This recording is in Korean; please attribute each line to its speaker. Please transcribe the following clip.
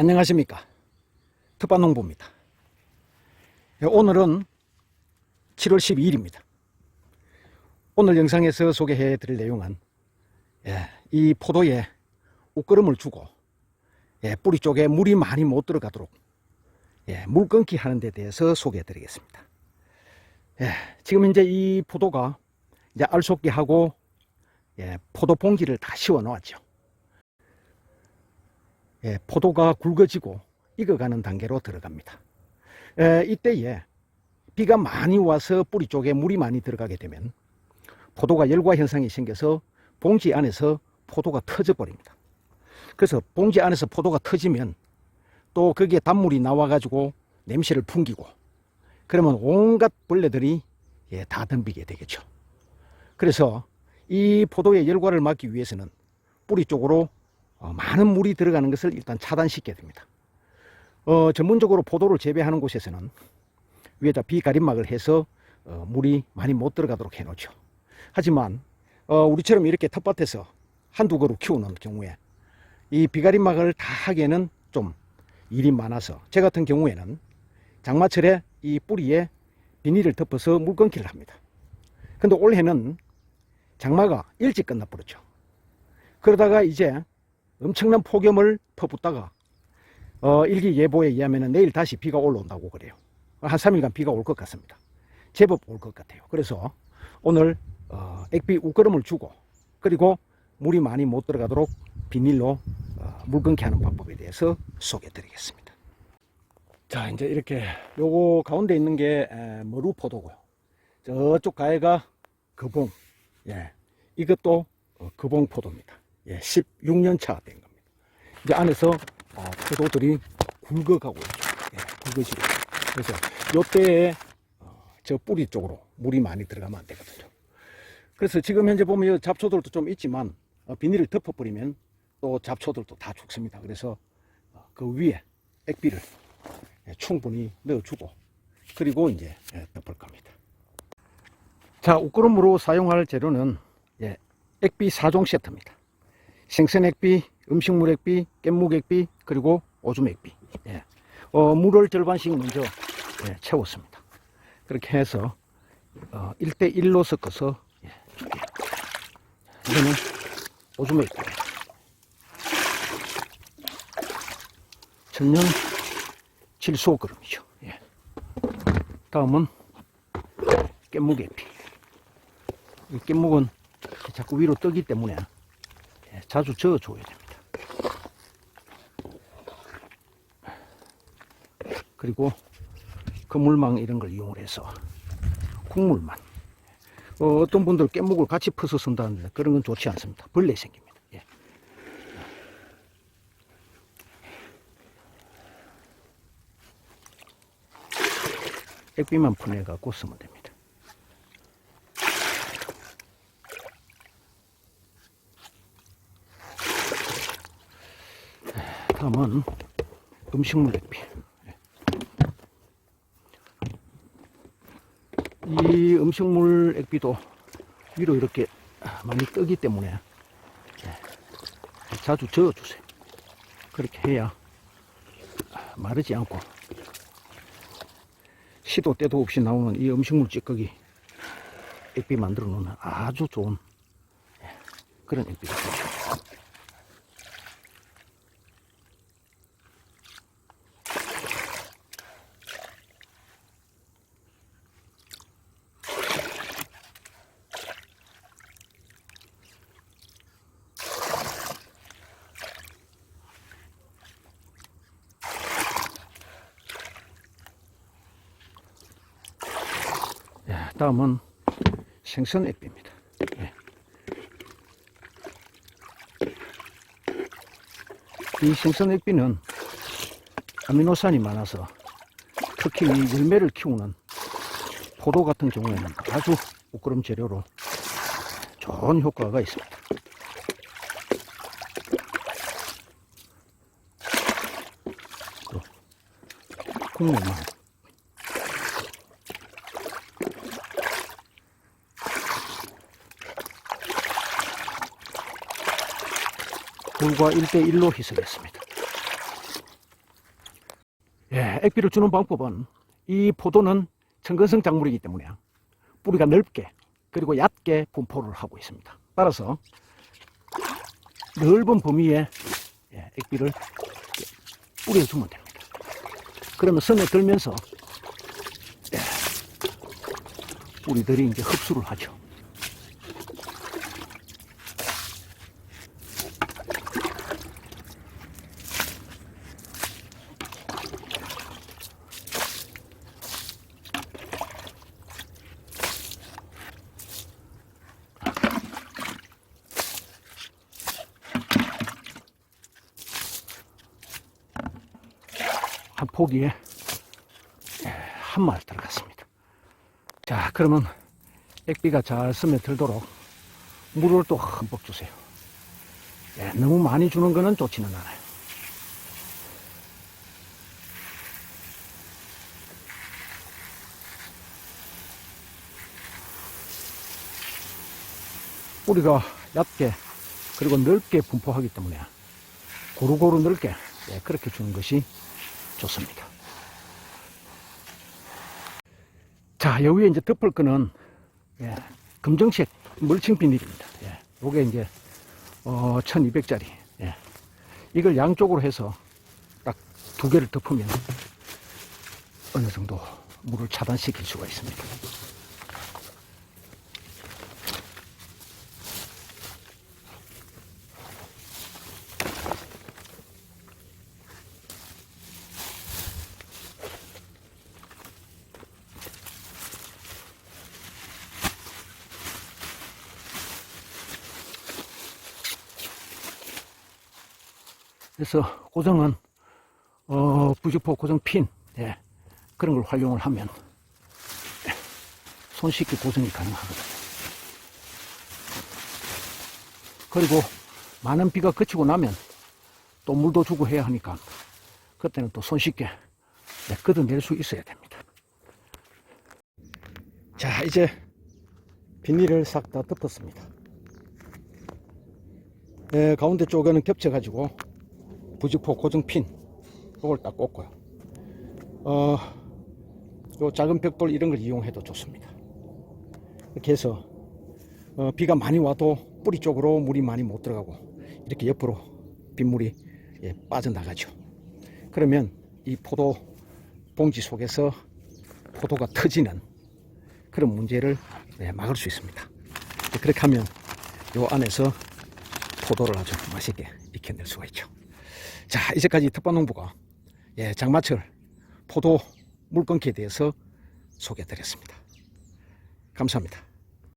Speaker 1: 안녕하십니까? 특반농부입니다. 예, 오늘은 7월 12일입니다. 오늘 영상에서 소개해 드릴 내용은 예, 이 포도에 옷걸음을 주고 예, 뿌리 쪽에 물이 많이 못 들어가도록 예, 물 끊기 하는 데 대해서 소개해 드리겠습니다. 예, 지금 이제 이 포도가 이제 알속기 하고 예, 포도 봉지를 다 씌워 놓았죠 예, 포도가 굵어지고 익어가는 단계로 들어갑니다. 에, 이때에 비가 많이 와서 뿌리 쪽에 물이 많이 들어가게 되면 포도가 열과 현상이 생겨서 봉지 안에서 포도가 터져 버립니다. 그래서 봉지 안에서 포도가 터지면 또 거기에 단물이 나와 가지고 냄새를 풍기고 그러면 온갖 벌레들이 예, 다 덤비게 되겠죠. 그래서 이 포도의 열과를 막기 위해서는 뿌리 쪽으로 어, 많은 물이 들어가는 것을 일단 차단시켜야 됩니다. 어, 전문적으로 포도를 재배하는 곳에서는 위에다 비가림막을 해서 어, 물이 많이 못 들어가도록 해놓죠. 하지만 어, 우리처럼 이렇게 텃밭에서 한두 그루 키우는 경우에 이 비가림막을 다 하기에는 좀 일이 많아서 제 같은 경우에는 장마철에 이 뿌리에 비닐을 덮어서 물 끊기를 합니다. 근데 올해는 장마가 일찍 끝나버렸죠. 그러다가 이제 엄청난 폭염을 퍼붓다가 어, 일기예보에 의하면 내일 다시 비가 올라온다고 그래요. 한 3일간 비가 올 것 같습니다. 제법 올 것 같아요. 그래서 오늘 어, 액비 웃거름을 주고 그리고 물이 많이 못 들어가도록 비닐로 어, 물 끊기 하는 방법에 대해서 소개해 드리겠습니다. 자 이제 이렇게 요거 가운데 있는 게 에, 머루포도고요. 저쪽 가해가 거봉. 예. 이것도 어, 거봉포도입니다. 예, 16년 차 된 겁니다. 이제 안에서 어, 포도들이 굵어가고 있죠. 예, 굵어지고. 그래서 요때에 어, 저 뿌리 쪽으로 물이 많이 들어가면 안 되거든요. 그래서 지금 현재 보면 이 잡초들도 좀 있지만 어, 비닐을 덮어버리면 또 잡초들도 다 죽습니다. 그래서 어, 그 위에 액비를 예, 충분히 넣어주고 그리고 이제 예, 덮을 겁니다. 자, 옷구름으로 사용할 재료는 예, 액비 4종 세트입니다. 생선액비, 음식물액비, 깻묵액비, 그리고 오줌액비. 예. 어, 물을 절반씩 먼저 예, 채웠습니다. 그렇게 해서 어, 1대1로 섞어서 예. 이거는 오줌액비. 천연 질소그름이죠. 예. 다음은 깻묵액비. 이 깻묵은 자꾸 위로 뜨기 때문에 예, 자주 저어줘야 됩니다. 그리고 그물망 이런 걸 이용해서 국물만 어, 떤 분들 깻묵을 같이 퍼서 쓴다는데 그런 건 좋지 않습니다. 벌레 생깁니다. 예. 액비만 퍼내갖고 쓰면 됩니다. 다음은 음식물 액비. 이 음식물 액비도 위로 이렇게 많이 뜨기 때문에 자주 저어주세요. 그렇게 해야 마르지 않고 시도 때도 없이 나오는 이 음식물 찌꺼기 액비 만들어 놓는 아주 좋은 그런 액비가. 예, 다음은 생선 액비입니다. 예. 이 생선 액비는 아미노산이 많아서 특히 이 열매를 키우는 포도 같은 경우에는 아주 부끄럼 재료로 좋은 효과가 있습니다. 또 국물만 물과 1대1로 희석했습니다. 예, 액비를 주는 방법은 이 포도는 청근성 작물이기 때문에 뿌리가 넓게 그리고 얕게 분포를 하고 있습니다. 따라서 넓은 범위에 예, 액비를 뿌려주면 됩니다. 그러면 선에 들면서 예, 뿌리들이 이제 흡수를 하죠. 한 포기에 예, 한 마리 들어갔습니다. 자, 그러면 액비가 잘 스며들도록 물을 또 흠뻑 주세요. 예, 너무 많이 주는 거는 좋지는 않아요. 뿌리가 얕게 그리고 넓게 분포하기 때문에 고루고루 넓게 예, 그렇게 주는 것이 좋습니다. 자, 여기에 이제 덮을 거는 예, 검정색 멀칭 비닐입니다. 예, 요게 이제 어, 1200짜리. 예. 이걸 양쪽으로 해서 딱 두 개를 덮으면 어느 정도 물을 차단시킬 수가 있습니다. 그래서 고정은 어, 부직포 고정 핀 예, 그런 걸 활용을 하면 예, 손쉽게 고정이 가능하거든요. 그리고 많은 비가 그치고 나면 또 물도 주고 해야 하니까 그때는 또 손쉽게 예, 걷어낼 수 있어야 됩니다. 자 이제 비닐을 싹 다 덮었습니다. 예, 가운데 쪽에는 겹쳐 가지고 부직포 고정핀 이걸 딱 꽂고요. 어, 요 작은 벽돌 이런 걸 이용해도 좋습니다. 이렇게 해서 어, 비가 많이 와도 뿌리 쪽으로 물이 많이 못 들어가고 이렇게 옆으로 빗물이 예, 빠져나가죠. 그러면 이 포도 봉지 속에서 포도가 터지는 그런 문제를 네, 막을 수 있습니다. 그렇게 하면 요 안에서 포도를 아주 맛있게 익혀낼 수가 있죠. 자, 이제까지 특반농부가 예, 장마철 포도 물 끊기에 대해서 소개해 드렸습니다. 감사합니다.